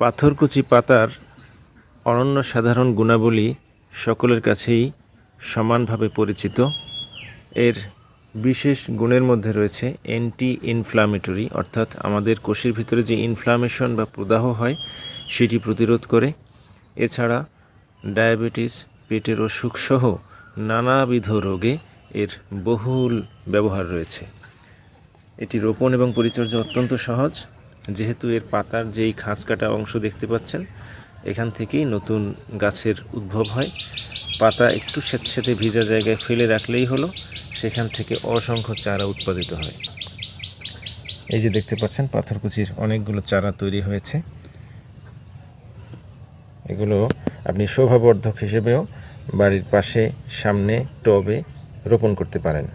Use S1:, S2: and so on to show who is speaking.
S1: পাথরকুচি পাতার অনন্য সাধারণ গুণাবলী সকলের কাছেই সমানভাবে পরিচিত। এর বিশেষ গুণের মধ্যে রয়েছে অ্যান্টি ইনফ্ল্যামেটরি অর্থাৎ আমাদের কোষের ভিতরে যে ইনফ্ল্যামেশন বা প্রদাহ হয়, সেটি প্রতিরোধ করে। এছাড়া ডায়াবেটিস পেটের অসুখ সহ নানাবিধ রোগে এর বহুল ব্যবহার রয়েছে। এটি রোপণ এবং পরিচর্যা অত্যন্ত সহজ। যেহেতু এর পাতার যেই খাঁজ কাটা অংশ দেখতে পাচ্ছেন, এখান থেকেই নতুন গাছের উদ্ভব হয়। পাতা একটু স্যাঁতস্যাঁতে ভিজা জায়গায় ফেলে রাখলেই হলো, সেখান থেকে অসংখ্য চারা উৎপাদিত হয়। এই যে দেখতে পাচ্ছেন, পাথরকুচির অনেকগুলো চারা তৈরি হয়েছে। এগুলো আপনি শোভাবর্ধক হিসেবেও বাড়ির পাশে, সামনে, টবে রোপণ করতে পারেন।